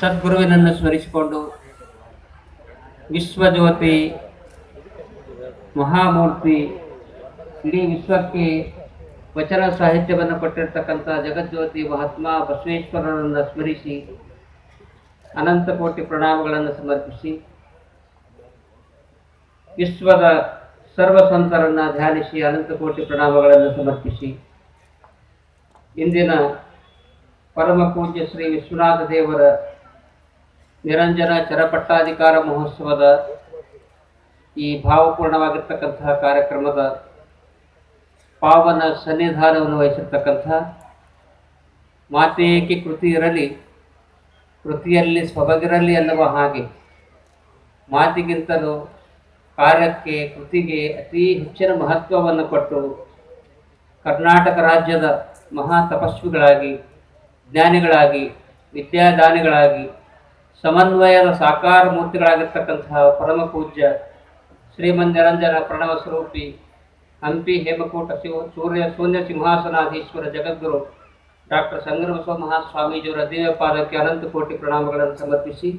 ಸದ್ಗುರುವಿನನ್ನು ಸ್ಮರಿಸಿಕೊಂಡು ವಿಶ್ವಜ್ಯೋತಿ ಮಹಾಮೂರ್ತಿ ಇಡೀ ವಿಶ್ವಕ್ಕೆ ವಚನ ಸಾಹಿತ್ಯವನ್ನು ಕೊಟ್ಟಿರ್ತಕ್ಕಂಥ ಜಗಜ್ಯೋತಿ ಮಹಾತ್ಮ ಬಸವೇಶ್ವರರನ್ನು ಸ್ಮರಿಸಿ ಅನಂತ ಕೋಟಿ ಪ್ರಣಾಮಗಳನ್ನು ಸಮರ್ಪಿಸಿ ವಿಶ್ವದ ಸರ್ವ ಸಂತರನ್ನು ಧ್ಯಾನಿಸಿ ಅನಂತ ಕೋಟಿ ಪ್ರಣಾಮಗಳನ್ನು ಸಮರ್ಪಿಸಿ ಇಂದಿನ ಪರಮ ಪೂಜ್ಯ ಶ್ರೀ ವಿಶ್ವನಾಥ ದೇವರ ನಿರಂಜನ ಚರಪಟ್ಟಾಧಿಕಾರ ಮಹೋತ್ಸವದ ಈ ಭಾವಪೂರ್ಣವಾಗಿರ್ತಕ್ಕಂತಹ ಕಾರ್ಯಕ್ರಮದ ಪಾವನ ಸನ್ನಿಧಾನವನ್ನು ವಹಿಸಿರ್ತಕ್ಕಂಥ ಮಾತೇಕೆ ಕೃತಿ ಇರಲಿ, ಕೃತಿಯಲ್ಲಿ ಸೊಬಗಿರಲಿ ಅನ್ನುವ ಹಾಗೆ, ಮಾತಿಗಿಂತಲೂ ಕಾರ್ಯಕ್ಕೆ, ಕೃತಿಗೆ ಅತಿ ಹೆಚ್ಚಿನ ಮಹತ್ವವನ್ನು ಕೊಟ್ಟು ಕರ್ನಾಟಕ ರಾಜ್ಯದ ಮಹಾ ತಪಸ್ವಿಗಳಾಗಿ, ಜ್ಞಾನಿಗಳಾಗಿ, ವಿದ್ಯಾದಾನಿಗಳಾಗಿ ಸಮನ್ವಯದ ಸಾಕಾರ ಮೂರ್ತಿಗಳಾಗಿರ್ತಕ್ಕಂತಹ ಪರಮ ಪೂಜ್ಯ ಶ್ರೀಮಂದಿರಂಜನ ಪ್ರಣವ ಸ್ವರೂಪಿ ಹಂಪಿ ಹೇಮಕೂಟ ಶಿವ ಸೂರ್ಯ ಶೂನ್ಯ ಸಿಂಹಾಸನಾಧೀಶ್ವರ ಜಗದ್ಗುರು ಡಾಕ್ಟರ್ ಸಂಗ್ರಮ ಮಹಾಸ್ವಾಮೀಜಿಯವರ ದಿವ್ಯ ಪಾದಕ್ಕೆ ಅನಂತ ಕೋಟಿ ಪ್ರಣಾಮಗಳನ್ನು ಸಮರ್ಪಿಸಿ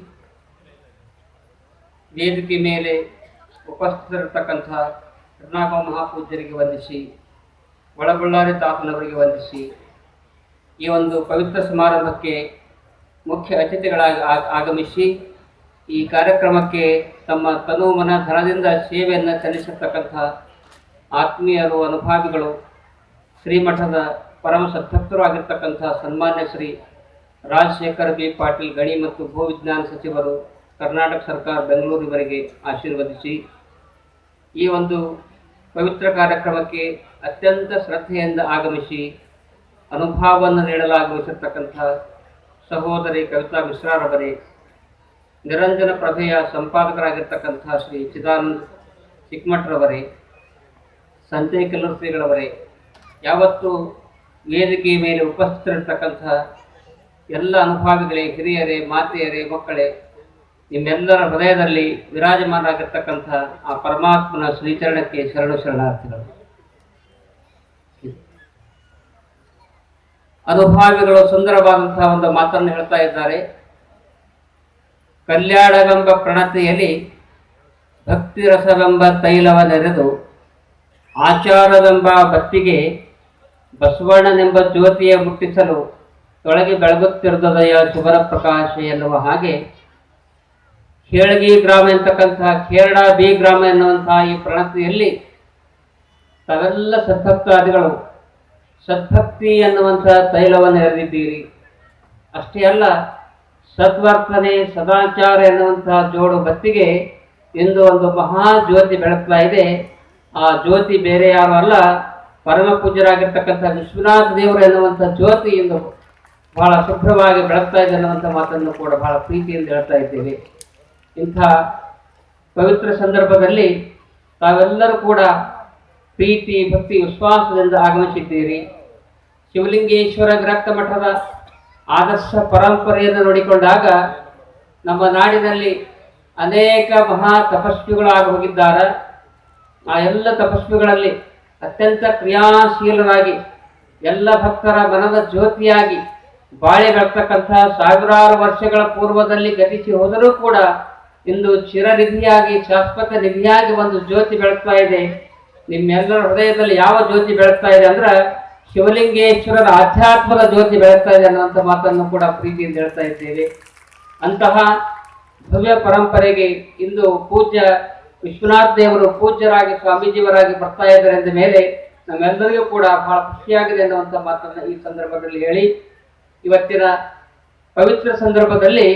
ವೇದಿಕೆ ಮೇಲೆ ಉಪಸ್ಥಿತರಿರ್ತಕ್ಕಂಥ ಕರ್ನಾಟಕ ಮಹಾಪೂಜ್ಯರಿಗೆ ವಂದಿಸಿ, ಒಳಬಳ್ಳಾರಿ ತಾತನವರಿಗೆ ವಂದಿಸಿ ಈ ಒಂದು ಪವಿತ್ರ ಸಮಾರಂಭಕ್ಕೆ ಮುಖ್ಯ ಅತಿಥಿಗಳಾಗಿ ಆಗಮಿಸಿ ಈ ಕಾರ್ಯಕ್ರಮಕ್ಕೆ ತಮ್ಮ ತನು ಮನ ಧನದಿಂದ ಸೇವೆಯನ್ನು ಸಲ್ಲಿಸತಕ್ಕಂಥ ಆತ್ಮೀಯರು ಅನುಭಾವಿಗಳು, ಶ್ರೀಮಠದ ಪರಮ ಸದ್ಭಕ್ತರು ಆಗಿರ್ತಕ್ಕಂಥ ಸನ್ಮಾನ್ಯ ಶ್ರೀ ರಾಜಶೇಖರ್ ಬಿ ಪಾಟೀಲ್ ಗಣಿ ಮತ್ತು ಭೂವಿಜ್ಞಾನ ಸಚಿವರು ಕರ್ನಾಟಕ ಸರ್ಕಾರ ಬೆಂಗಳೂರಿವರೆಗೆ ಆಶೀರ್ವದಿಸಿ, ಈ ಒಂದು ಪವಿತ್ರ ಕಾರ್ಯಕ್ರಮಕ್ಕೆ ಅತ್ಯಂತ ಶ್ರದ್ಧೆಯಿಂದ ಆಗಮಿಸಿ, ಅನುಭವವನ್ನು ನೀಡಲು ಆಗಮಿಸಿರ್ತಕ್ಕಂಥ ಸಹೋದರಿ ಕವಿತಾ ಮಿಶ್ರಾರವರೇ, ನಿರಂಜನ ಪ್ರಭೆಯ ಸಂಪಾದಕರಾಗಿರ್ತಕ್ಕಂಥ ಶ್ರೀ ಚಿದಾನಂದ್ ಚಿಕ್ಕಮಠರವರೇ ಸಂಜಯ್ ಕೆಲೂರು ಶ್ರೀಗಳವರೇ, ಯಾವತ್ತು ವೇದಿಕೆ ಮೇಲೆ ಉಪಸ್ಥಿತರಿರ್ತಕ್ಕಂಥ ಎಲ್ಲ ಅನುಭಾವಿಗಳೇ, ಹಿರಿಯರೇ, ಮಾತೆಯರೇ, ಮಕ್ಕಳೇ, ನಿಮ್ಮೆಲ್ಲರ ಹೃದಯದಲ್ಲಿ ವಿರಾಜಮಾನರಾಗಿರ್ತಕ್ಕಂಥ ಆ ಪರಮಾತ್ಮನ ಶ್ರೀಚರಣಕ್ಕೆ ಶರಣು ಶರಣಾರ್ಥಿಗಳು. ಅನುಭಾವಿಗಳು ಸುಂದರವಾದಂತಹ ಒಂದು ಮಾತನ್ನು ಹೇಳ್ತಾ ಇದ್ದಾರೆ. ಕಲ್ಯಾಣವೆಂಬ ಪ್ರಣತೆಯಲ್ಲಿ ಭಕ್ತಿ ರಸವೆಂಬ ತೈಲವ ನೆರೆದು ಆಚಾರವೆಂಬ ಬತ್ತಿಗೆ ಬಸವಣ್ಣನೆಂಬ ಜ್ಯೋತಿಯ ಮುಟ್ಟಿಸಲು ತೊಳಗಿ ಬೆಳಗುತ್ತಿರುವುದಯ ಶುಭರ ಪ್ರಕಾಶ ಎನ್ನುವ ಹಾಗೆ ಖೇಳಗಿ ಗ್ರಾಮ ಎಂತಕ್ಕಂತಹ ಖೇರಡ ಬಿ ಗ್ರಾಮ ಎನ್ನುವಂತಹ ಈ ಪ್ರಣತಿಯಲ್ಲಿ ತಾವೆಲ್ಲ ಸದ್ಭಕ್ತಾದಿಗಳು ಸದ್ಭಕ್ತಿ ಎನ್ನುವಂಥ ತೈಲವನ್ನು ಎರೆದಿದ್ದೀರಿ. ಅಷ್ಟೇ ಅಲ್ಲ ಸದ್ವರ್ತನೆ ಸದಾಚಾರ ಎನ್ನುವಂಥ ಜೋಡು ಬತ್ತಿಗೆ ಇಂದು ಒಂದು ಮಹಾ ಜ್ಯೋತಿ ಬೆಳಗ್ತಾ ಇದೆ. ಆ ಜ್ಯೋತಿ ಬೇರೆ ಯಾರು ಅಲ್ಲ, ಪರಮ ಪೂಜ್ಯರಾಗಿರ್ತಕ್ಕಂಥ ವಿಶ್ವನಾಥ ದೇವರು ಎನ್ನುವಂಥ ಜ್ಯೋತಿ ಇಂದು ಬಹಳ ಶುಭ್ರವಾಗಿ ಬೆಳಗ್ತಾ ಇದೆ ಅನ್ನುವಂಥ ಮಾತನ್ನು ಕೂಡ ಬಹಳ ಪ್ರೀತಿಯಿಂದ ಹೇಳ್ತಾ ಇದ್ದೇವೆ. ಇಂಥ ಪವಿತ್ರ ಸಂದರ್ಭದಲ್ಲಿ ತಾವೆಲ್ಲರೂ ಕೂಡ ಪ್ರೀತಿ, ಭಕ್ತಿ, ವಿಶ್ವಾಸದಿಂದ ಆಗಮಿಸಿದ್ದೀರಿ. ಶಿವಲಿಂಗೇಶ್ವರ ವಿರಕ್ತ ಮಠದ ಆದರ್ಶ ಪರಂಪರೆಯನ್ನು ನೋಡಿಕೊಂಡಾಗ ನಮ್ಮ ನಾಡಿನಲ್ಲಿ ಅನೇಕ ಮಹಾ ತಪಸ್ವಿಗಳಾಗಿ ಹೋಗಿದ್ದಾರೆ. ಆ ಎಲ್ಲ ತಪಸ್ವಿಗಳಲ್ಲಿ ಅತ್ಯಂತ ಕ್ರಿಯಾಶೀಲರಾಗಿ, ಎಲ್ಲ ಭಕ್ತರ ಮನದ ಜ್ಯೋತಿಯಾಗಿ ಬಾಳೆ ಬೆಳತಕ್ಕಂಥ ಸಾವಿರಾರು ವರ್ಷಗಳ ಪೂರ್ವದಲ್ಲಿ ಗತಿಸಿ ಹೋದರೂ ಕೂಡ ಇಂದು ಚಿರನಿಧಿಯಾಗಿ, ಶಾಶ್ವತ ನಿಧಿಯಾಗಿ ಒಂದು ಜ್ಯೋತಿ ಬೆಳಗ್ತಾ ಇದೆ. ನಿಮ್ಮೆಲ್ಲರ ಹೃದಯದಲ್ಲಿ ಯಾವ ಜ್ಯೋತಿ ಬೆಳಗ್ತಾ ಇದೆ ಅಂದ್ರೆ ಶಿವಲಿಂಗೇಶ್ವರರ ಆಧ್ಯಾತ್ಮದ ಜ್ಯೋತಿ ಬೆಳಗ್ತಾ ಇದೆ ಅನ್ನುವಂಥ ಮಾತನ್ನು ಕೂಡ ಪ್ರೀತಿಯಿಂದ ಹೇಳ್ತಾ ಇದ್ದೇವೆ. ಅಂತಹ ಭವ್ಯ ಪರಂಪರೆಗೆ ಇಂದು ಪೂಜ್ಯ ವಿಶ್ವನಾಥ್ ದೇವರು ಪೂಜ್ಯರಾಗಿ ಸ್ವಾಮೀಜಿಯವರಾಗಿ ಬರ್ತಾ ಇದ್ದಾರೆ ಅಂದ ಮೇಲೆ ನಮ್ಮೆಲ್ಲರಿಗೂ ಕೂಡ ಬಹಳ ಖುಷಿಯಾಗಿದೆ ಅನ್ನುವಂಥ ಮಾತನ್ನು ಈ ಸಂದರ್ಭದಲ್ಲಿ ಹೇಳಿ. ಇವತ್ತಿನ ಪವಿತ್ರ ಸಂದರ್ಭದಲ್ಲಿ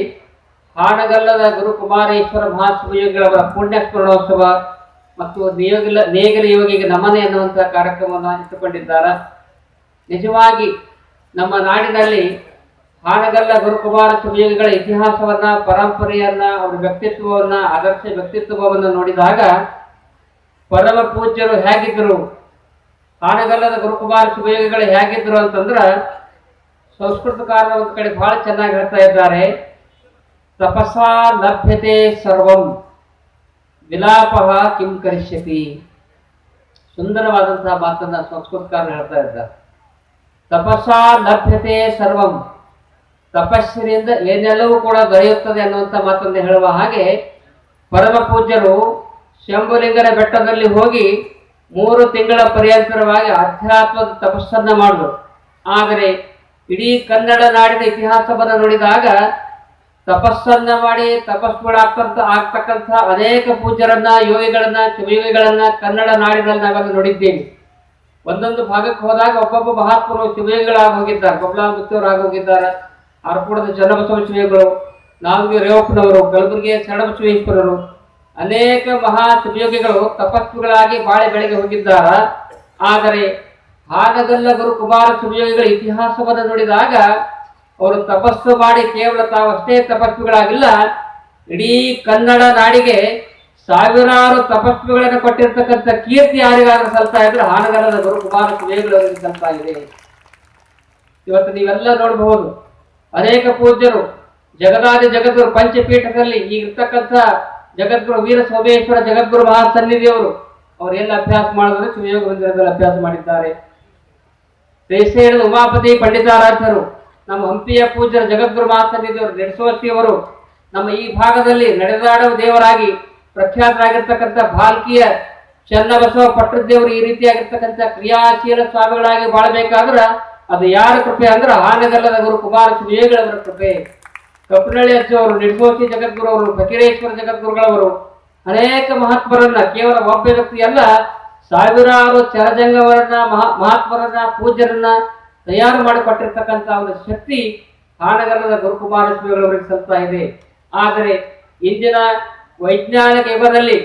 ಹಾಡಗಲ್ಲದ ಗುರುಕುಮಾರೇಶ್ವರ ಮಹಾಸ್ವಾಮಿಗಳವರ ಪುಣ್ಯ ಸ್ಮರಣೋತ್ಸವ ಮತ್ತು ನಿಯೋಗಿಲ ನೇಗಿಲ ಯೋಗಿಗೆ ನಮನ ಎನ್ನುವಂತಹ ಕಾರ್ಯಕ್ರಮವನ್ನು ಇಟ್ಟುಕೊಂಡಿದ್ದಾರೆ. ನಿಜವಾಗಿ ನಮ್ಮ ನಾಡಿನಲ್ಲಿ ಹಾನಗಲ್ಲ ಗುರುಕುಮಾರ ಸುಯೋಗಿಗಳ ಇತಿಹಾಸವನ್ನ, ಪರಂಪರೆಯನ್ನ, ಅವರ ವ್ಯಕ್ತಿತ್ವವನ್ನ, ಆದರ್ಶ ವ್ಯಕ್ತಿತ್ವವನ್ನು ನೋಡಿದಾಗ ಪರಮ ಪೂಜ್ಯರು ಹೇಗಿದ್ರು, ಹಾನಗಲ್ಲದ ಗುರುಕುಮಾರ ಶಿವಯೋಗಿಗಳು ಹೇಗಿದ್ರು ಅಂತಂದ್ರ ಸಂಸ್ಕೃತಕಾರರ ಒಂದು ಕಡೆ ಬಹಳ ಚೆನ್ನಾಗಿ ಹೇಳ್ತಾ ಇದ್ದಾರೆ. ತಪಸ್ಸಾ ಲಭ್ಯತೆ ಸರ್ವಂ. ವಿಲಾಪ ಕಿಂ ಕರಿಷ್ಯತಿ. ಸುಂದರವಾದಂತಹ ಮಾತನ್ನ ಸಂಸ್ಕೃತಕಾರರು ಹೇಳ್ತಾ ಇದ್ದಾರೆ ತಪಸ್ಸಾ ಲಭ್ಯತೆ ಸರ್ವಂ. ತಪಸ್ಸಿನಿಂದ ಏನೆಲ್ಲವೂ ಕೂಡ ದೊರೆಯುತ್ತದೆ ಅನ್ನುವಂಥ ಮಾತನ್ನು ಹೇಳುವ ಹಾಗೆ ಪರಮ ಪೂಜ್ಯರು ಶಂಭುಲಿಂಗನ ಬೆಟ್ಟದಲ್ಲಿ ಹೋಗಿ ಮೂರು ತಿಂಗಳ ಪರ್ಯಂತರವಾಗಿ ಅಧ್ಯಾತ್ಮದ ತಪಸ್ಸನ್ನ ಮಾಡಿದ್ರು ಆದರೆ ಇಡೀ ಕನ್ನಡ ನಾಡಿನ ಇತಿಹಾಸವನ್ನು ನೋಡಿದಾಗ ತಪಸ್ಸನ್ನ ಮಾಡಿ ತಪಸ್ಸುಗಳಾಗ್ತಂತ ಆಗ್ತಕ್ಕಂತಹ ಅನೇಕ ಪೂಜ್ಯರನ್ನ, ಯೋಗಿಗಳನ್ನ, ಶಿವಯೋಗಿಗಳನ್ನ ಕನ್ನಡ ನಾಡಿನಲ್ಲಿ ನಾವೆಲ್ಲ ನೋಡಿದ್ದೀವಿ. ಒಂದೊಂದು ಭಾಗಕ್ಕೆ ಹೋದಾಗ ಒಬ್ಬೊಬ್ಬ ಮಹಾತ್ಮರು ಶಿವಯೋಗಿಗಳಾಗಿ ಹೋಗಿದ್ದಾರೆ. ಬಬ್ಲಾಂಗುತ್ತಿಯವರಾಗಿ ಹೋಗಿದ್ದಾರೆ. ಆರ್ಪುಡದ ಚನ್ನಬಸವ ಶಿವಯೋಗಿಗಳು ನಾಲ್ಕು ರೇವಪ್ಪನವರು ಕಲಬುರಗಿಯ ಶರಣಬಸವೇಶ್ವರರು, ಅನೇಕ ಮಹಾ ಶಿವಯೋಗಿಗಳು ತಪಸ್ಸುಗಳಾಗಿ ಬಾಳೆ ಬೆಳೆಗೆ ಹೋಗಿದ್ದಾರ. ಆದರೆ ಭಾಗದಲ್ಲ ಗುರು ಕುಮಾರ ಶಿವಯೋಗಿಗಳ ಇತಿಹಾಸವನ್ನು ನೋಡಿದಾಗ ಅವರು ತಪಸ್ಸು ಮಾಡಿ ಕೇವಲ ತಾವಷ್ಟೇ ತಪಸ್ವಿಗಳಾಗಿಲ್ಲ, ಇಡೀ ಕನ್ನಡ ನಾಡಿಗೆ ಸಾವಿರಾರು ತಪಸ್ವಿಗಳನ್ನು ಕೊಟ್ಟಿರ್ತಕ್ಕಂಥ ಕೀರ್ತಿ ಯಾರಿಗಾದ್ರೂ ಸಲ್ತಾ ಇದ್ರೆ ಹಾನಗರದ ಗುರು ಕುಮಾರ ಶಿವಯೋಗಿಗಳವರಿಗೆ ಸಲ್ತಾ ಇದೆ. ಇವತ್ತು ನೀವೆಲ್ಲ ನೋಡಬಹುದು, ಅನೇಕ ಪೂಜ್ಯರು, ಜಗದಾದಿ ಜಗದ್ಗುರು ಪಂಚಪೀಠದಲ್ಲಿ ಈಗ ಇರ್ತಕ್ಕಂಥ ಜಗದ್ಗುರು ವೀರ ಸೋಮೇಶ್ವರ ಜಗದ್ಗುರು ಮಹಾಸನ್ನಿಧಿಯವರು ಅವರು ಎಲ್ಲ ಅಭ್ಯಾಸ ಮಾಡಿದ್ರೆ ಶಿವಯೋಗ ಮಂದಿರದಲ್ಲಿ ಅಭ್ಯಾಸ ಮಾಡಿದ್ದಾರೆ. ಉಮಾಪತಿ ಪಂಡಿತಾರಾಧ್ಯರು ನಮ್ಮ ಹಂಪಿಯ ಪೂಜ್ಯರ ಜಗದ್ಗುರು ಮಹಾಸನ್ನಿಧಿಯವರು ಅವರು ನಮ್ಮ ಈ ಭಾಗದಲ್ಲಿ ನಡೆದಾಡುವ ದೇವರಾಗಿ ಪ್ರಖ್ಯಾತರಾಗಿರ್ತಕ್ಕಂಥ ಭಾಲ್ಕಿಯ ಚನ್ನಬಸವ ಪಟ್ಟದೇವರು ಈ ರೀತಿಯಾಗಿರ್ತಕ್ಕಂಥ ಕ್ರಿಯಾಶೀಲ ಸ್ವಾಮಿಗಳಾಗಿ ಬಾಳಬೇಕಾದ್ರ ಅದು ಯಾರ ಕೃಪೆ ಅಂದ್ರೆ ಹಾನಗಲ್ಲದ ಗುರು ಕುಮಾರ ಶಿವಯೋಗಿಗಳವರ ಕೃಪೆ. ಕಪ್ಪನಹಳ್ಳಿ ಅಜ್ಜವರು ನಿರ್ಸೋಸಿ ಜಗದ್ಗುರು ಅವರು ಫಕೀರೇಶ್ವರ ಜಗದ್ಗುರುಗಳವರು, ಅನೇಕ ಮಹಾತ್ಮರನ್ನ, ಕೇವಲ ಒಬ್ಬ ವ್ಯಕ್ತಿ ಅಲ್ಲ ಸಾವಿರಾರು ಚರಜಂಗವರನ್ನ, ಮಹಾ ಮಹಾತ್ಮರನ್ನ, ಪೂಜ್ಯರನ್ನ ತಯಾರು ಮಾಡಿಕೊಟ್ಟಿರ್ತಕ್ಕಂಥ ಒಂದು ಶಕ್ತಿ ಹಾನಗರದ ಗುರುಕುಮಾರ ಸ್ವಾಮಿಗಳವರಿಗೆ ಸಲ್ತಾ ಇದೆ. ಆದರೆ ಇಂದಿನ ವೈಜ್ಞಾನಿಕ ಯುಗದಲ್ಲಿ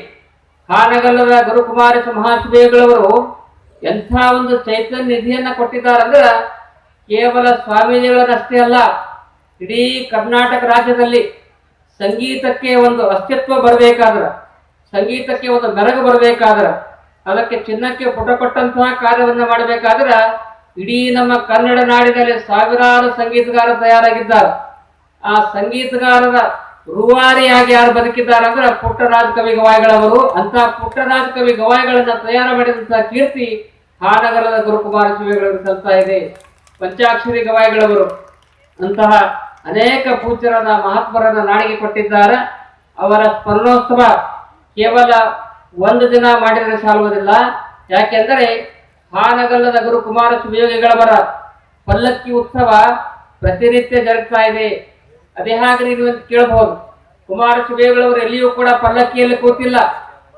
ಹಾನಗಲ್ಲದ ಗುರುಕುಮಾರ ಮಹಾಸ್ವಾಮಿಗಳವರು ಎಂಥ ಒಂದು ಚೈತನ್ಯ ನಿಧಿಯನ್ನ ಕೊಟ್ಟಿದ್ದಾರಂದ್ರೆ ಕೇವಲ ಸ್ವಾಮೀಜಿಗಳನ್ನಷ್ಟೇ ಅಲ್ಲ, ಇಡೀ ಕರ್ನಾಟಕ ರಾಜ್ಯದಲ್ಲಿ ಸಂಗೀತಕ್ಕೆ ಒಂದು ಅಸ್ತಿತ್ವ ಬರಬೇಕಾದ್ರೆ, ಸಂಗೀತಕ್ಕೆ ಒಂದು ಮೆರಗು ಬರಬೇಕಾದ್ರೆ, ಅದಕ್ಕೆ ಚಿನ್ನಕ್ಕೆ ಪುಟ ಕೊಟ್ಟಂತಹ ಕಾರ್ಯವನ್ನು ಮಾಡಬೇಕಾದ್ರ ಇಡೀ ನಮ್ಮ ಕನ್ನಡ ನಾಡಿನಲ್ಲಿ ಸಾವಿರಾರು ಸಂಗೀತಗಾರರು ತಯಾರಾಗಿದ್ದಾರೆ. ಆ ಸಂಗೀತಗಾರರ ರೂವಾರಿಯಾಗಿ ಯಾರು ಬದುಕಿದ್ದಾರೆ ಅಂದ್ರೆ ಪುಟ್ಟರಾಜ ಕವಿ ಗವಾಯಿಗಳವರು. ಅಂತ ಪುಟ್ಟರಾಜ ಕವಿ ಗವಾಯಿಗಳನ್ನ ತಯಾರು ಮಾಡಿದಂತಹ ಕೀರ್ತಿ ಹಾನಗರದ ಗುರುಕುಮಾರ ಶಿವಗಳಿಗೆ ಸಲ್ತಾ ಇದೆ. ಪಂಚಾಕ್ಷರಿ ಗವಾಯಿಗಳವರು ಅಂತಹ ಅನೇಕ ಪೂಜ್ಯರನ್ನ, ಮಹಾತ್ಮರನ್ನ ನಾಡಿಗೆ ಕೊಟ್ಟಿದ್ದಾರೆ. ಅವರ ಸ್ಮರಣೋತ್ಸವ ಕೇವಲ ಒಂದು ದಿನ ಮಾಡಿದರೆ ಸಾಲುವುದಿಲ್ಲ. ಯಾಕೆಂದರೆ ಹಾನಗಲ್ಲದ ಗುರು ಕುಮಾರ ಶಿವಯೋಗಿಗಳವರ ಪಲ್ಲಕ್ಕಿ ಉತ್ಸವ ಪ್ರತಿನಿತ್ಯ ಜರುಗ್ತಾ ಇದೆ. ಅದೇ ಹಾಗೆ ನೀವು ಕೇಳಬಹುದು. ಕುಮಾರ ಶಿವಯೋಗಿಗಳವರು ಎಲ್ಲಿಯೂ ಕೂಡ ಪಲ್ಲಕ್ಕಿಯಲ್ಲಿ ಕೂತಿಲ್ಲ.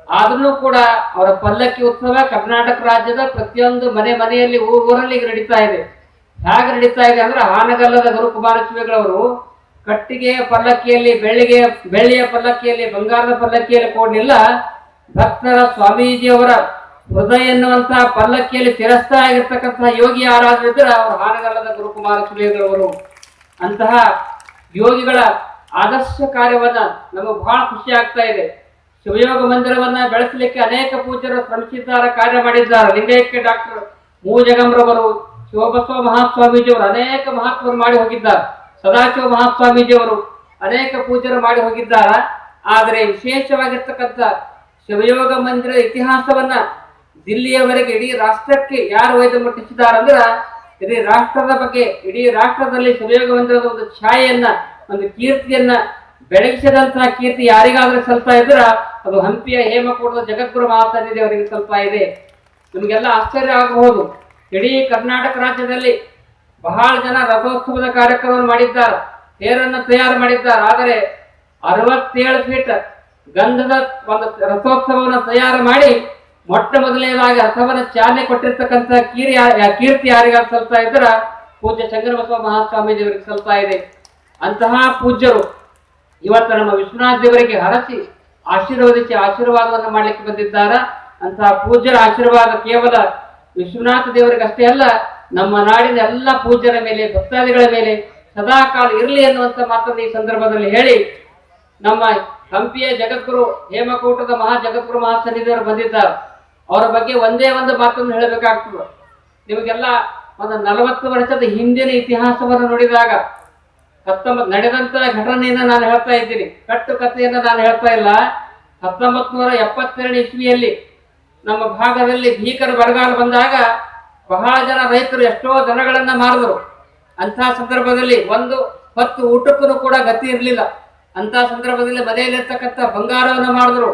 ಆದ್ರೂ ಕೂಡ ಅವರ ಪಲ್ಲಕ್ಕಿ ಉತ್ಸವ ಕರ್ನಾಟಕ ರಾಜ್ಯದ ಪ್ರತಿಯೊಂದು ಮನೆ ಮನೆಯಲ್ಲಿ ಊರ್ ಊರಲ್ಲಿ ನಡೀತಾ ಇದೆ. ಹೇಗೆ ನಡೀತಾ ಇದೆ ಅಂದ್ರೆ ಹಾನಗಲ್ಲದ ಗುರುಕುಮಾರ ಸುಬೇಗಳವರು ಕಟ್ಟಿಗೆಯ ಪಲ್ಲಕ್ಕಿಯಲ್ಲಿ, ಬೆಳ್ಳಿಗೆ, ಬೆಳ್ಳಿಯ ಪಲ್ಲಕ್ಕಿಯಲ್ಲಿ, ಬಂಗಾರದ ಪಲ್ಲಕ್ಕಿಯಲ್ಲಿ ಕೂಡಲಿಲ್ಲ ಭಕ್ತರ ಸ್ವಾಮೀಜಿಯವರ ಹೃದಯ ಎನ್ನುವಂತಹ ಪಲ್ಲಕ್ಕಿಯಲ್ಲಿ ತಿರಸ್ತಾ ಆಗಿರ್ತಕ್ಕಂತಹ ಯೋಗಿ ಆರಾಧರಿದ್ರೆ ಅವರು ಹಾನಗಲ್ಲದ ಗುರುಕುಮಾರ ಕುಮಾರಸ್ವಾಮಿಗಳವರು ಅಂತಹ ಯೋಗಿಗಳ ಆದರ್ಶ ಕಾರ್ಯವನ್ನ ನಮಗೆ ಬಹಳ ಖುಷಿ ಆಗ್ತಾ ಇದೆ. ಶಿವಯೋಗ ಮಂದಿರವನ್ನ ಬೆಳೆಸಲಿಕ್ಕೆ ಅನೇಕ ಪೂಜ್ಯರು ಶ್ರಮಿಸಿದ್ದಾರೆ, ಕಾರ್ಯ ಮಾಡಿದ್ದಾರೆ. ಲಿಂಗೈಕ್ಯ ಡಾಕ್ಟರ್ ಮೂ. ಜಗಮ್ರವರು, ಶಿವಬಸವ ಮಹಾಸ್ವಾಮೀಜಿಯವರು ಅನೇಕ ಮಹತ್ವರು ಮಾಡಿ ಹೋಗಿದ್ದಾರೆ. ಸದಾಶಿವ ಮಹಾಸ್ವಾಮೀಜಿಯವರು ಅನೇಕ ಪೂಜರು ಮಾಡಿ ಹೋಗಿದ್ದಾರೆ. ಆದರೆ ವಿಶೇಷವಾಗಿರ್ತಕ್ಕಂಥ ಶಿವಯೋಗ ಮಂದಿರ ಇತಿಹಾಸವನ್ನ ದಿಲ್ಲಿಯವರೆಗೆ ಇಡೀ ರಾಷ್ಟ್ರಕ್ಕೆ ಯಾರು ವೈದ್ಯ ಅಂದ್ರ ಇಡೀ ರಾಷ್ಟ್ರದ ಬಗ್ಗೆ, ಇಡೀ ರಾಷ್ಟ್ರದಲ್ಲಿ ಸುಯೋಗವಂತರದ ಒಂದು ಛಾಯೆಯನ್ನ, ಒಂದು ಕೀರ್ತಿಯನ್ನ ಬೆಳಗಿಸಿದಂತಹ ಕೀರ್ತಿ ಯಾರಿಗಾದ್ರೂ ಸ್ವಲ್ಪ ಇದ್ರ, ಅದು ಹಂಪಿಯ ಹೇಮಕೂಟದ ಜಗದ್ಗುರು ಮಹಾಸನ್ನಿಧಿ ಅವರಿಗೆ ಸ್ವಲ್ಪ ಇದೆ. ನಿಮಗೆಲ್ಲ ಆಶ್ಚರ್ಯ ಆಗಬಹುದು. ಇಡೀ ಕರ್ನಾಟಕ ರಾಜ್ಯದಲ್ಲಿ ಬಹಳ ಜನ ರಥೋತ್ಸವದ ಕಾರ್ಯಕ್ರಮವನ್ನು ಮಾಡಿದ್ದಾರೆ. ತೇರನ್ನು ತಯಾರು ಮಾಡಿದ್ದಾರೆ. ಆದರೆ ಅರವತ್ತೇಳು ಫೀಟ್ ಗಂಧದ ಒಂದು ರಥೋತ್ಸವವನ್ನು ತಯಾರು ಮಾಡಿ ಮೊಟ್ಟ ಮೊದಲನೇದಾಗಿ ರಥವನ್ನು ಚಾಲನೆ ಕೊಟ್ಟಿರ್ತಕ್ಕಂಥ ಕೀರಿ ಕೀರ್ತಿ ಯಾರಿಗಾಗಿ ಸಲ್ತಾ ಇದ್ರ ಪೂಜ್ಯ ಚಂದ್ರಬಸವ ಮಹಾಸ್ವಾಮೀಜಿ ಅವರಿಗೆ ಸಲ್ತಾ ಇದೆ. ಅಂತಹ ಪೂಜ್ಯರು ಇವತ್ತು ನಮ್ಮ ವಿಶ್ವನಾಥ ದೇವರಿಗೆ ಹರಸಿ ಆಶೀರ್ವದಿಸಿ ಆಶೀರ್ವಾದವನ್ನು ಮಾಡಲಿಕ್ಕೆ ಬಂದಿದ್ದಾರ? ಅಂತಹ ಪೂಜ್ಯರ ಆಶೀರ್ವಾದ ಕೇವಲ ವಿಶ್ವನಾಥ ದೇವರಿಗಷ್ಟೇ ಅಲ್ಲ, ನಮ್ಮ ನಾಡಿನ ಎಲ್ಲ ಪೂಜ್ಯರ ಮೇಲೆ, ಭಕ್ತಾದಿಗಳ ಮೇಲೆ ಸದಾಕಾಲ ಇರಲಿ ಅನ್ನುವಂಥ ಮಾತನ್ನು ಈ ಸಂದರ್ಭದಲ್ಲಿ ಹೇಳಿ ನಮ್ಮ ಹಂಪಿಯ ಜಗದ್ಗುರು ಹೇಮಕೂಟದ ಮಹಾ ಜಗದ್ಗುರು ಮಹಾಸನ್ನಿಧಿಯವರು ಬಂದಿದ್ದಾರೆ. ಅವರ ಬಗ್ಗೆ ಒಂದೇ ಒಂದು ಮಾತನ್ನು ಹೇಳಬೇಕಾಗ್ತದೆ. ನಿಮಗೆಲ್ಲ ಒಂದು ನಲವತ್ತು ವರ್ಷದ ಹಿಂದಿನ ಇತಿಹಾಸವನ್ನು ನೋಡಿದಾಗ ಹತ್ತೊಂಬತ್ತು ನಡೆದಂತ ಘಟನೆಯನ್ನು ನಾನು ಹೇಳ್ತಾ ಇದ್ದೀನಿ. ಕಟ್ಟು ಕಥೆಯನ್ನು ನಾನು ಹೇಳ್ತಾ ಇಲ್ಲ. ಹತ್ತೊಂಬತ್ತು ನೂರ ಎಪ್ಪತ್ತೆರಡು ಇಸ್ವಿಯಲ್ಲಿ ನಮ್ಮ ಭಾಗದಲ್ಲಿ ಭೀಕರ ಬರಗಾಲ ಬಂದಾಗ ಬಹಳ ಜನ ರೈತರು ಎಷ್ಟೋ ದನಗಳನ್ನ ಮಾರಿದ್ರು. ಅಂತಹ ಸಂದರ್ಭದಲ್ಲಿ ಒಂದು ಹೊತ್ತು ಊಟಕ್ಕೂ ಕೂಡ ಗತಿ ಇರಲಿಲ್ಲ. ಅಂತ ಸಂದರ್ಭದಲ್ಲಿ ಮನೆಯಲ್ಲಿರ್ತಕ್ಕಂಥ ಬಂಗಾರವನ್ನು ಮಾಡಿದ್ರು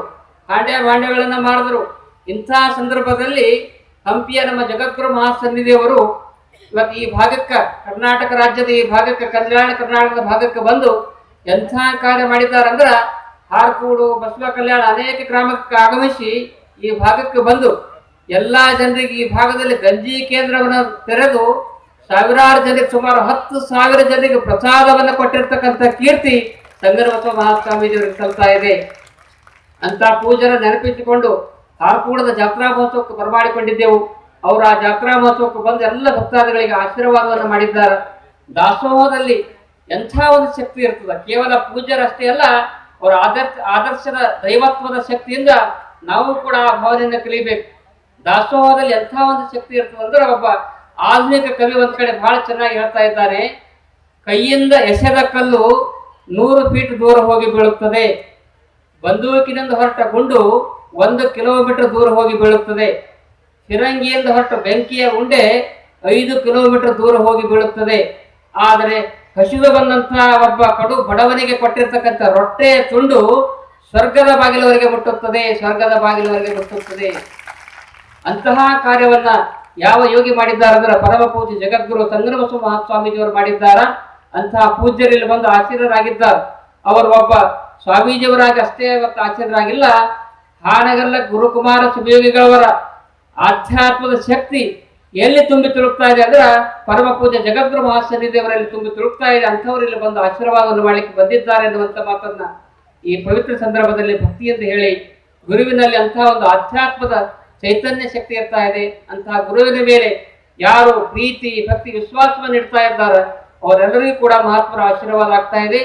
ಹಾಂಡ್ಯ ಭಾಂಡ್ಯಗಳನ್ನ ಮಾಡಿದ್ರು ಇಂಥ ಸಂದರ್ಭದಲ್ಲಿ ಹಂಪಿಯ ನಮ್ಮ ಜಗದ್ಗುರು ಮಹಾಸನ್ನಿಧಿಯವರು ಇವತ್ತು ಈ ಭಾಗಕ್ಕೆ, ಕರ್ನಾಟಕ ರಾಜ್ಯದ ಈ ಭಾಗಕ್ಕೆ, ಕಲ್ಯಾಣ ಕರ್ನಾಟಕದ ಭಾಗಕ್ಕೆ ಬಂದು ಎಂಥ ಕಾರ್ಯ ಮಾಡಿದ್ದಾರಂದ್ರ ಹಾರ್ಕೂಡು, ಬಸವ ಕಲ್ಯಾಣ ಅನೇಕ ಗ್ರಾಮಕ್ಕೆ ಆಗಮಿಸಿ ಈ ಭಾಗಕ್ಕೆ ಬಂದು ಎಲ್ಲ ಜನರಿಗೆ ಈ ಭಾಗದಲ್ಲಿ ಗಂಜಿ ಕೇಂದ್ರವನ್ನು ತೆರೆದು ಸಾವಿರಾರು ಜನರಿಗೆ ಸುಮಾರು ಹತ್ತು ಸಾವಿರ ಜನರಿಗೆ ಪ್ರಸಾದವನ್ನು ಕೊಟ್ಟಿರ್ತಕ್ಕಂಥ ಕೀರ್ತಿ ಸಂಗರ ಬಸವ ಮಹಾಸ್ವಾಮೀಜಿಯವರಿಗೆ ಸಲ್ತಾ ಇದೆ. ಅಂತ ಪೂಜನ ನೆನಪಿಸಿಕೊಂಡು ಹಾರ್ಕೂಡದ ಜಾತ್ರಾ ಮಹೋತ್ಸವಕ್ಕೆ ಬರಮಾಡಿಕೊಂಡಿದ್ದೆವು. ಅವರು ಆ ಜಾತ್ರಾ ಮಹೋತ್ಸವಕ್ಕೆ ಬಂದು ಎಲ್ಲ ಭಕ್ತಾದಿಗಳಿಗೆ ಆಶೀರ್ವಾದವನ್ನು ಮಾಡಿದ್ದಾರೆ. ದಾಸೋಹದಲ್ಲಿ ಎಂಥ ಒಂದು ಶಕ್ತಿ ಇರ್ತದೆ? ಕೇವಲ ಪೂಜ್ಯರಷ್ಟೇ ಅಲ್ಲ, ಅವರ ಆದರ್ಶ, ಆದರ್ಶದ ದೈವತ್ವದ ಶಕ್ತಿಯಿಂದ ನಾವು ಕೂಡ ಆ ಭಾವನೆಯಿಂದ ಕಲಿಬೇಕು. ದಾಸೋಹದಲ್ಲಿ ಎಂಥ ಒಂದು ಶಕ್ತಿ ಇರ್ತದೆ ಅಂದ್ರೆ ಒಬ್ಬ ಆಧುನಿಕ ಕವಿ ಒಂದ್ ಕಡೆ ಬಹಳ ಚೆನ್ನಾಗಿ ಹೇಳ್ತಾ ಇದ್ದಾರೆ ಕೈಯಿಂದ ಎಸೆದ ಕಲ್ಲು ನೂರು ಫೀಟ್ ದೂರ ಹೋಗಿ ಬೀಳುತ್ತದೆ. ಬಂದೂಕಿನಿಂದ ಹೊರಟ ಗುಂಡು ಒಂದು ಕಿಲೋಮೀಟರ್ ದೂರ ಹೋಗಿ ಬೀಳುತ್ತದೆ. ಫಿರಂಗಿಯಿಂದ ಹೊರಟ ಬೆಂಕಿಯ ಉಂಡೆ ಐದು ಕಿಲೋಮೀಟರ್ ದೂರ ಹೋಗಿ ಬೀಳುತ್ತದೆ. ಆದರೆ ಹಸಿದು ಬಂದಂತಹ ಒಬ್ಬ ಕಡು ಬಡವನಿಗೆ ಕೊಟ್ಟಿರ್ತಕ್ಕಂಥ ರೊಟ್ಟೆಯ ತುಂಡು ಸ್ವರ್ಗದ ಬಾಗಿಲವರೆಗೆ ಮುಟ್ಟುತ್ತದೆ, ಸ್ವರ್ಗದ ಬಾಗಿಲವರೆಗೆ ಮುಟ್ಟುತ್ತದೆ. ಅಂತಹ ಕಾರ್ಯವನ್ನ ಯಾವ ಯೋಗಿ ಮಾಡಿದ್ದಾರೆ ಅಂದ್ರೆ ಪರಮ ಪೂಜೆ ಜಗದ್ಗುರು ಸಂಗ್ರಮಸು ಮಹಾಸ್ವಾಮೀಜಿಯವರು ಮಾಡಿದ್ದಾರ? ಅಂತಹ ಪೂಜ್ಯರಲ್ಲಿ ಬಂದು ಆಚಾರ್ಯರಾಗಿದ್ದಾರೆ. ಅವರು ಒಬ್ಬ ಸ್ವಾಮೀಜಿಯವರಾಗಿ ಅಷ್ಟೇ ಇವತ್ತು ಆಚಾರ್ಯರಾಗಿಲ್ಲ ಹಾನಗಲ್ಲ ಗುರುಕುಮಾರ ಸುಭಯೋಗಿಗಳವರ ಆಧ್ಯಾತ್ಮದ ಶಕ್ತಿ ಎಲ್ಲಿ ತುಂಬಿ ತುಳುಕ್ತಾ ಇದೆ ಅಂದ್ರೆ ಪರಮ ಪೂಜೆ ಜಗದ್ಗುರು ದೇವರಲ್ಲಿ ತುಂಬಿ ತುಳುಕ್ತಾ ಇದೆ. ಅಂಥವ್ರು ಇಲ್ಲಿ ಬಂದು ಆಶೀರ್ವಾದವನ್ನು ಮಾಡಲಿಕ್ಕೆ ಬಂದಿದ್ದಾರೆ ಎನ್ನುವಂತ ಮಾತನ್ನ ಈ ಪವಿತ್ರ ಸಂದರ್ಭದಲ್ಲಿ ಭಕ್ತಿ ಎಂದು ಹೇಳಿ ಗುರುವಿನಲ್ಲಿ ಅಂತಹ ಒಂದು ಆಧ್ಯಾತ್ಮದ ಚೈತನ್ಯ ಶಕ್ತಿ ಇರ್ತಾ ಇದೆ. ಅಂತಹ ಗುರುವಿನ ಮೇಲೆ ಯಾರು ಪ್ರೀತಿ, ಭಕ್ತಿ, ವಿಶ್ವಾಸವನ್ನು ಇಡ್ತಾ ಇದ್ದಾರೆ ಅವರೆಲ್ಲರಿಗೂ ಕೂಡ ಮಹಾತ್ಮರ ಆಶೀರ್ವಾದ ಆಗ್ತಾ ಇದೆ.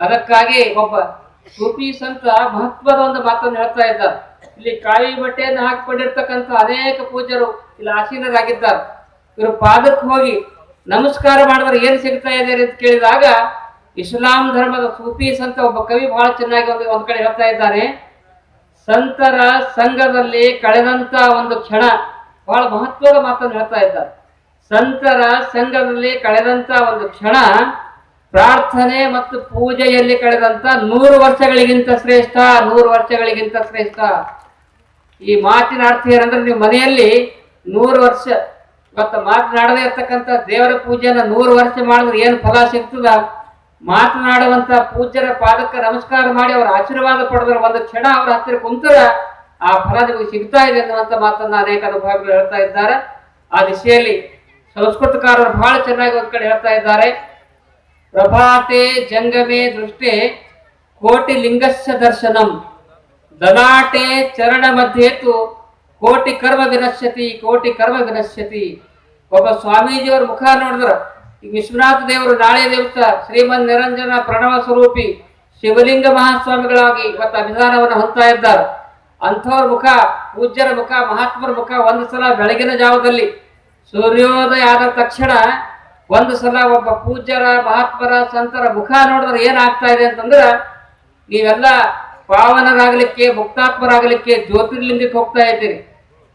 ಅದಕ್ಕಾಗಿ ಒಬ್ಬ ಸೂಫಿ ಸಂತ ಮಹತ್ವದ ಒಂದು ಮಾತನ್ನು ಹೇಳ್ತಾ ಇದ್ದಾರೆ. ಇಲ್ಲಿ ಕಾಯಿ ಬಟ್ಟೆಯನ್ನು ಹಾಕಿಕೊಂಡಿರ್ತಕ್ಕಂಥ ಅನೇಕ ಪೂಜರು ಇಲ್ಲಿ ಆಸೀನರಾಗಿದ್ದಾರೆ. ಇವರು ಪಾದಕ್ಕೆ ಹೋಗಿ ನಮಸ್ಕಾರ ಮಾಡಿದ್ರೆ ಏನು ಸಿಗ್ತಾ ಇದೆ ಅಂತ ಕೇಳಿದಾಗ ಇಸ್ಲಾಂ ಧರ್ಮದ ಸೂಫಿ ಸಂತ ಒಬ್ಬ ಕವಿ ಬಹಳ ಚೆನ್ನಾಗಿ ಒಂದು ಒಂದು ಕಡೆ ಹೇಳ್ತಾ ಇದ್ದಾನೆ ಸಂತರ ಸಂಘದಲ್ಲಿ ಕಳೆದಂತ ಒಂದು ಕ್ಷಣ ಬಹಳ ಮಹತ್ವದ ಮಾತನ್ನು ಹೇಳ್ತಾ ಇದ್ದಾರೆ. ಸಂತರ ಸಂಘದಲ್ಲಿ ಕಳೆದಂತ ಒಂದು ಕ್ಷಣ ಪ್ರಾರ್ಥನೆ ಮತ್ತು ಪೂಜೆಯಲ್ಲಿ ಕಳೆದಂತ ನೂರು ವರ್ಷಗಳಿಗಿಂತ ಶ್ರೇಷ್ಠ, ನೂರು ವರ್ಷಗಳಿಗಿಂತ ಶ್ರೇಷ್ಠ. ಈ ಮಾತಿನ ಅರ್ಥ ಏನಂದ್ರೆ ನೀವು ಮನೆಯಲ್ಲಿ ನೂರು ವರ್ಷ, ಮತ್ತು ಮಾತನಾಡದೇ ಇರ್ತಕ್ಕಂಥ ದೇವರ ಪೂಜೆಯನ್ನ ನೂರು ವರ್ಷ ಮಾಡಿದ್ರೆ ಏನು ಫಲ ಸಿಗ್ತದ? ಮಾತನಾಡುವಂತ ಪೂಜ್ಯರ ಪಾದಕ್ಕೆ ನಮಸ್ಕಾರ ಮಾಡಿ ಅವರ ಆಶೀರ್ವಾದ ಪಡೆದ್ರೆ ಒಂದು ಕ್ಷಣ ಅವರ ಹತ್ತಿರ ಕುಂತರ ಆ ಫಲ ನಿಮಗೆ ಸಿಗ್ತಾ ಇದೆ ಅನ್ನುವಂಥ ಮಾತನ್ನ ಅನೇಕ ಅನುಭವಗಳು ಹೇಳ್ತಾ ಇದ್ದಾರೆ. ಆ ದಿಶೆಯಲ್ಲಿ ಸಂಸ್ಕೃತಕಾರರು ಬಹಳ ಚೆನ್ನಾಗಿ ಒಂದ್ ಕಡೆ ಹೇಳ್ತಾ ಇದ್ದಾರೆ. ಪ್ರಭಾತೆ ಜಂಗಮೆ ದೃಷ್ಟೇ ಕೋಟಿ ಲಿಂಗಸ್ಯ ದರ್ಶನಂ. ದಲಾಟೆ ಚರಣ ಮಧ್ಯೇತು ಕೋಟಿ ಕರ್ಮ ವಿನಶ್ಯತಿ ಕೋಟಿ ಕರ್ಮ ವಿನಶ್ಯತಿ. ಒಬ್ಬ ಸ್ವಾಮೀಜಿಯವರ ಮುಖ ನೋಡಿದ್ರ ಈಗ ವಿಶ್ವನಾಥ ದೇವರು ನಾಳೆ ದಿವಸ ಶ್ರೀಮನ್ ನಿರಂಜನ ಪ್ರಣವ ಸ್ವರೂಪಿ ಶಿವಲಿಂಗ ಮಹಾಸ್ವಾಮಿಗಳಾಗಿ ಇವತ್ತು ಅಭಿಧಾನವನ್ನು ಹೊಂದ್ತಾ ಇದ್ದಾರೆ. ಅಂಥವ್ರ ಮುಖ, ಪೂಜ್ಯರ ಮುಖ, ಮಹಾತ್ಮರ ಮುಖ ಒಂದು ಸಲ ಬೆಳಗಿನ ಜಾವದಲ್ಲಿ ಸೂರ್ಯೋದಯ ಆದ ತಕ್ಷಣ ಒಂದು ಸಲ ಒಬ್ಬ ಪೂಜ್ಯರ, ಮಹಾತ್ಮರ, ಸಂತರ ಮುಖ ನೋಡಿದ್ರೆ ಏನಾಗ್ತಾ ಇದೆ ಅಂತಂದ್ರೆ, ನೀವೆಲ್ಲ ಪಾವನರಾಗಲಿಕ್ಕೆ, ಮುಕ್ತಾತ್ಮರಾಗಲಿಕ್ಕೆ ಜ್ಯೋತಿರ್ಲಿಂಗಕ್ಕೆ ಹೋಗ್ತಾ ಇದ್ದೀರಿ.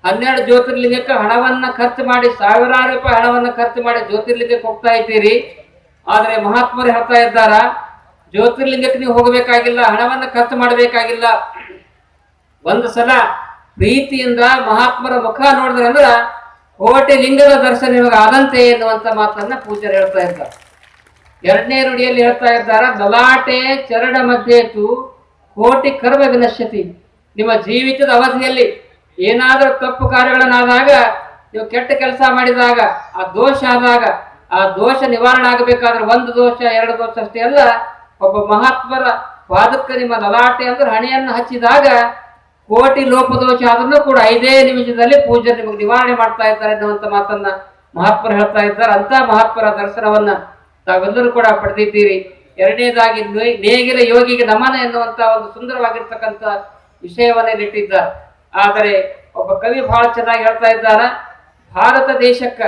ಹನ್ನೆರಡು ಜ್ಯೋತಿರ್ಲಿಂಗಕ್ಕೆ ಹಣವನ್ನ ಖರ್ಚು ಮಾಡಿ, ಸಾವಿರಾರು ರೂಪಾಯಿ ಹಣವನ್ನ ಖರ್ಚು ಮಾಡಿ ಜ್ಯೋತಿರ್ಲಿಂಗಕ್ಕೆ ಹೋಗ್ತಾ ಇದ್ದೀರಿ. ಆದ್ರೆ ಮಹಾತ್ಮರು ಹೇಳ್ತಾ ಇದ್ದಾರ, ಜ್ಯೋತಿರ್ಲಿಂಗಕ್ಕೆ ನೀವು ಹೋಗಬೇಕಾಗಿಲ್ಲ, ಹಣವನ್ನ ಖರ್ಚು ಮಾಡಬೇಕಾಗಿಲ್ಲ. ಒಂದು ಸಲ ಪ್ರೀತಿಯಿಂದ ಮಹಾತ್ಮರ ಮುಖ ನೋಡಿದ್ರೆ ಅಂದ್ರ ಕೋಟಿ ಲಿಂಗದ ದರ್ಶನ ಇವಾಗ ಆದಂತೆ ಎನ್ನುವಂತ ಮಾತನ್ನ ಪೂಜ್ಯರು ಹೇಳ್ತಾ ಇದ್ದಾರೆ. ಎರಡನೇ ರುಡಿಯಲ್ಲಿ ಹೇಳ್ತಾ ಇದ್ದಾರೆ, ದಲಾಟೆ ಚರಣ ಮಧ್ಯೇತು ಕೋಟಿ ಕರ್ಮ ವಿನಶ್ಯತಿ. ನಿಮ್ಮ ಜೀವಿತದ ಅವಧಿಯಲ್ಲಿ ಏನಾದರೂ ತಪ್ಪು ಕಾರ್ಯಗಳನ್ನಾದಾಗ, ನೀವು ಕೆಟ್ಟ ಕೆಲಸ ಮಾಡಿದಾಗ, ಆ ದೋಷ ಆದಾಗ, ಆ ದೋಷ ನಿವಾರಣೆ ಆಗಬೇಕಾದ್ರೆ ಒಂದು ದೋಷ, ಎರಡು ದೋಷ ಅಷ್ಟೇ ಅಲ್ಲ, ಒಬ್ಬ ಮಹಾತ್ಮರ ಪಾದಕ್ಕೆ ನಿಮ್ಮ ಲಲಾಟೆ ಅಂದ್ರೆ ಹಣೆಯನ್ನು ಹಚ್ಚಿದಾಗ ಕೋಟಿ ಲೋಪದೋಷ ಆದ್ರೂ ಕೂಡ ಐದೇ ನಿಮಿಷದಲ್ಲಿ ಪೂಜೆ ನಿಮಗೆ ನಿವಾರಣೆ ಮಾಡ್ತಾ ಇದ್ದಾರೆ ಅನ್ನುವಂಥ ಮಾತನ್ನ ಮಹಾತ್ಮರು ಹೇಳ್ತಾ ಇದ್ದಾರೆ. ಅಂತ ಮಹಾತ್ಮರ ದರ್ಶನವನ್ನ ತಾವೆಲ್ಲರೂ ಕೂಡ ಪಡೆದಿದ್ದೀರಿ. ಎರಡನೇದಾಗಿ ನೇಗಿಲ ಯೋಗಿಗೆ ನಮನ ಎನ್ನುವಂತ ಒಂದು ಸುಂದರವಾಗಿರ್ತಕ್ಕಂಥ ವಿಷಯವನ್ನೇ ನೆಟ್ಟಿದ್ದ ಆದರೆ ಒಬ್ಬ ಕವಿ ಬಹಳ ಚೆನ್ನಾಗಿ ಹೇಳ್ತಾ ಇದ್ದಾರ ಭಾರತ ದೇಶಕ್ಕ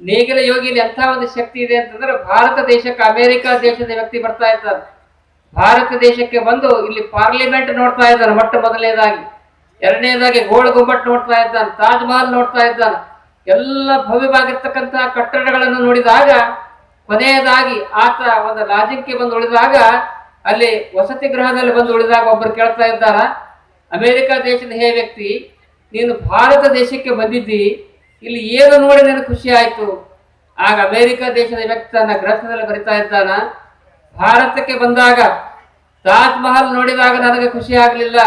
ನೇಗಿಲ ಯೋಗಿಲಿ ಎಂಥ ಒಂದು ಶಕ್ತಿ ಇದೆ ಅಂತಂದ್ರೆ ಭಾರತ ದೇಶಕ್ಕೆ ಅಮೆರಿಕ ದೇಶದ ವ್ಯಕ್ತಿ ಬರ್ತಾ ಇದ್ದಾರೆ ಭಾರತ ದೇಶಕ್ಕೆ ಬಂದು ಇಲ್ಲಿ ಪಾರ್ಲಿಮೆಂಟ್ ನೋಡ್ತಾ ಇದ್ದಾರೆ ಮೊಟ್ಟ ಮೊದಲನೇದಾಗಿ. ಎರಡನೇದಾಗಿ ಗೋಳ ಗುಂಬಟ್ ನೋಡ್ತಾ ಇದ್ದಾನೆ ತಾಜ್ ಮಹಲ್ ನೋಡ್ತಾ ಇದ್ದಾನೆ. ಎಲ್ಲ ಭವ್ಯವಾಗಿರ್ತಕ್ಕಂತಹ ಕಟ್ಟಡಗಳನ್ನು ನೋಡಿದಾಗ, ಕೊನೆಯದಾಗಿ ಆತ ಒಂದು ಲಾಜಿಂಗ್ಗೆ ಬಂದು ಉಳಿದಾಗ, ಅಲ್ಲಿ ವಸತಿ ಗೃಹದಲ್ಲಿ ಬಂದು ಉಳಿದಾಗ ಒಬ್ಬರು ಕೇಳ್ತಾ ಇದ್ದಾರ, ಅಮೆರಿಕ ದೇಶದ ಹೇ ವ್ಯಕ್ತಿ, ನೀನು ಭಾರತ ದೇಶಕ್ಕೆ ಬಂದಿದ್ದಿ, ಇಲ್ಲಿ ಏನು ನೋಡಿ ನನಗೆ ಖುಷಿ ಆಯಿತು? ಆಗ ಅಮೆರಿಕ ದೇಶದ ವ್ಯಕ್ತಿ ತನ್ನ ಗ್ರಂಥದಲ್ಲಿ ಬರಿತಾ ಇದ್ದಾನ, ಭಾರತಕ್ಕೆ ಬಂದಾಗ ತಾಜ್ ಮಹಲ್ ನೋಡಿದಾಗ ನನಗೆ ಖುಷಿ ಆಗಲಿಲ್ಲ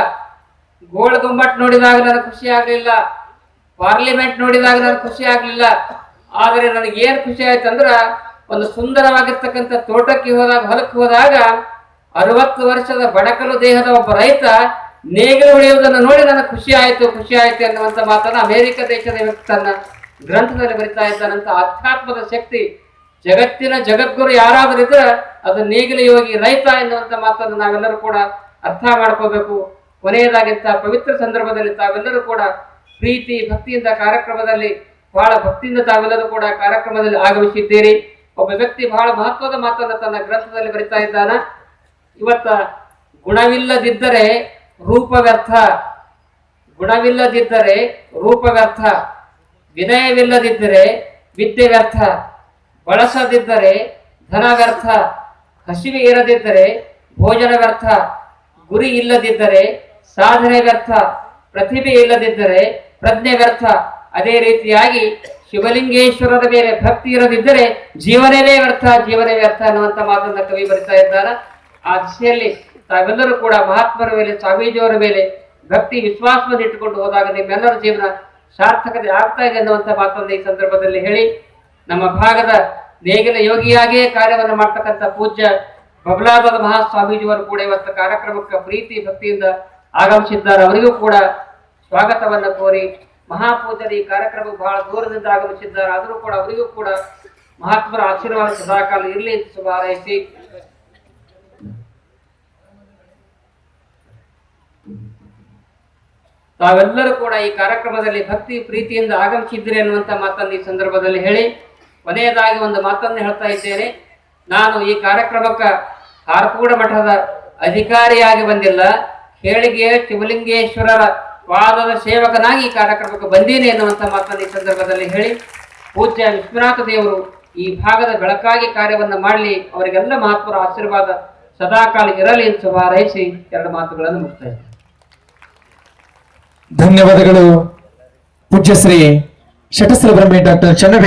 ಗೋಳ್ ಗುಮ್ಮಟ್ ನೋಡಿದಾಗ ನನಗೆ ಖುಷಿ ಆಗಲಿಲ್ಲ. ಪಾರ್ಲಿಮೆಂಟ್ ನೋಡಿದಾಗ ನನಗೆ ಖುಷಿ ಆಗಲಿಲ್ಲ. ಆದರೆ ನನಗೆ ಏನು ಖುಷಿ ಆಯ್ತು ಅಂದ್ರೆ ಒಂದು ಸುಂದರವಾಗಿರ್ತಕ್ಕಂಥ ತೋಟಕ್ಕೆ ಹೋದಾಗ, ಹೊಲಕ್ಕೆ ಹೋದಾಗ ಅರವತ್ತು ವರ್ಷದ ಬಡಕಲು ದೇಹದ ಒಬ್ಬ ರೈತ ನೇಗಿಲು ಹೊಳೆಯುವುದನ್ನು ನೋಡಿ ನನಗೆ ಖುಷಿ ಆಯ್ತು ಖುಷಿ ಆಯ್ತು ಅನ್ನುವಂಥ ಮಾತನ್ನ ಅಮೆರಿಕ ದೇಶದ ವ್ಯಕ್ತಿ ತನ್ನ ಗ್ರಂಥದಲ್ಲಿ ಬರಿತಾ ಇದ್ದಾನಂತ ಆಧ್ಯಾತ್ಮದ ಶಕ್ತಿ ಜಗತ್ತಿನ ಜಗದ್ಗುರು ಯಾರಾದರೂ ಇದ್ರೆ ಅದು ನೇಗಿಲು ಯೋಗಿ ರೈತ ಎನ್ನುವಂಥ ಮಾತನ್ನು ನಾವೆಲ್ಲರೂ ಕೂಡ ಅರ್ಥ ಮಾಡ್ಕೋಬೇಕು. ಕೊನೆಯದಾಗಿಂತ ಪವಿತ್ರ ಸಂದರ್ಭದಲ್ಲಿ ತಾವೆಲ್ಲರೂ ಕೂಡ ಪ್ರೀತಿ, ಭಕ್ತಿಯಿಂದ ಕಾರ್ಯಕ್ರಮದಲ್ಲಿ ಬಹಳ ಭಕ್ತಿಯಿಂದ ತಾವೆಲ್ಲರೂ ಕೂಡ ಕಾರ್ಯಕ್ರಮದಲ್ಲಿ ಆಗಮಿಸಿದ್ದೀರಿ. ಒಬ್ಬ ವ್ಯಕ್ತಿ ಬಹಳ ಮಹತ್ವದ ಮಾತನ್ನು ತನ್ನ ಗ್ರಂಥದಲ್ಲಿ ಬರಿತಾ ಇದ್ದಾನ. ಇವತ್ತ ಗುಣವಿಲ್ಲದಿದ್ದರೆ ರೂಪ ವ್ಯರ್ಥ ಗುಣವಿಲ್ಲದಿದ್ದರೆ ರೂಪ ವ್ಯರ್ಥ ವಿನಯವಿಲ್ಲದಿದ್ದರೆ ವಿದ್ಯೆ ವ್ಯರ್ಥ ಬಳಸದಿದ್ದರೆ ಧನ ವ್ಯರ್ಥ ಹಸಿವೆ ಇರದಿದ್ದರೆ ಭೋಜನ ವ್ಯರ್ಥ ಗುರಿ ಇಲ್ಲದಿದ್ದರೆ ಸಾಧನೆ ವ್ಯರ್ಥ ಪ್ರತಿಭೆ ಇಲ್ಲದಿದ್ದರೆ ಪ್ರಜ್ಞೆ ವ್ಯರ್ಥ ಅದೇ ರೀತಿಯಾಗಿ ಶಿವಲಿಂಗೇಶ್ವರರ ಮೇಲೆ ಭಕ್ತಿ ಇರದಿದ್ದರೆ ಜೀವನವೇ ವ್ಯರ್ಥ ಜೀವನವೇ ವ್ಯರ್ಥ ಅನ್ನುವಂಥ ಮಾತನ್ನ ಕವಿ ಬರಿತಾ ಇದ್ದಾರೆ ಆ ದಿಶೆಯಲ್ಲಿ ತಾವೆಲ್ಲರೂ ಕೂಡ ಮಹಾತ್ಮರ ಮೇಲೆ, ಸ್ವಾಮೀಜಿಯವರ ಮೇಲೆ ಭಕ್ತಿ, ವಿಶ್ವಾಸವನ್ನು ಇಟ್ಟುಕೊಂಡು ಹೋದಾಗ ನಿಮ್ಮೆಲ್ಲರ ಜೀವನ ಸಾರ್ಥಕತೆ ಆಗ್ತಾ ಇದೆ ಅನ್ನುವಂಥ ಮಾತನ್ನು ಈ ಸಂದರ್ಭದಲ್ಲಿ ಹೇಳಿ. ನಮ್ಮ ಭಾಗದ ನೇಗಿನ ಯೋಗಿಯಾಗಿಯೇ ಕಾರ್ಯವನ್ನು ಮಾಡ್ತಕ್ಕಂಥ ಪೂಜ್ಯ ಬಬಲಾದ ಮಹಾಸ್ವಾಮೀಜಿಯವರು ಕೂಡ ಇವತ್ತು ಕಾರ್ಯಕ್ರಮಕ್ಕೆ ಪ್ರೀತಿ, ಭಕ್ತಿಯಿಂದ ಆಗಮಿಸಿದ್ದಾರೆ. ಅವರಿಗೂ ಕೂಡ ಸ್ವಾಗತವನ್ನು ಕೋರಿ ಮಹಾಪೂಜಾರಿ ಈ ಕಾರ್ಯಕ್ರಮ ಬಹಳ ದೂರದಿಂದ ಆಗಮಿಸಿದ್ದಾರೆ. ಆದರೂ ಕೂಡ ಅವರಿಗೂ ಕೂಡ ಮಹಾತ್ಮರ ಆಶೀರ್ವಾದ ಸದಾಕಾಲ ಇರಲಿ ಅಂತ ಶುಭ ಹಾರೈಸಿ. ತಾವೆಲ್ಲರೂ ಕೂಡ ಈ ಕಾರ್ಯಕ್ರಮದಲ್ಲಿ ಭಕ್ತಿ ಪ್ರೀತಿಯಿಂದ ಆಗಮಿಸಿದ್ರಿ ಅನ್ನುವಂಥ ಮಾತನ್ನು ಈ ಸಂದರ್ಭದಲ್ಲಿ ಹೇಳಿ ಕೊನೆಯದಾಗಿ ಒಂದು ಮಾತನ್ನು ಹೇಳ್ತಾ ಇದ್ದೇನೆ. ನಾನು ಈ ಕಾರ್ಯಕ್ರಮಕ್ಕೆ ಹಾರಕೂಡ ಮಠದ ಅಧಿಕಾರಿಯಾಗಿ ಬಂದಿಲ್ಲ. ಹೇಳಿಗೆ ಶಿವಲಿಂಗೇಶ್ವರರ ವಾದದ ಸೇವಕನಾಗಿ ಈ ಕಾರ್ಯಕ್ರಮಕ್ಕೆ ಬಂದೀನಿ ಎನ್ನುವಂಥ ಮಾತನ್ನು ಈ ಸಂದರ್ಭದಲ್ಲಿ ಹೇಳಿ. ಪೂಜ್ಯ ವಿಶ್ವನಾಥ ದೇವರು ಈ ಭಾಗದ ಬೆಳಕಾಗಿ ಕಾರ್ಯವನ್ನು ಮಾಡಲಿ. ಅವರಿಗೆಲ್ಲ ಮಹತ್ವರ ಆಶೀರ್ವಾದ ಸದಾಕಾಲ ಇರಲಿ ಎಂದು ಶುಭಾರೈಸಿ ಎರಡು ಮಾತುಗಳನ್ನು ಇದ್ದೇನೆ. ಧನ್ಯವಾದಗಳು. ಪೂಜ್ಯಶ್ರೀ ಶ್ರೀ ಬ್ರಹ್ಮೇ ಡಾಕ್ಟರ್ ಚನ್ನವೇ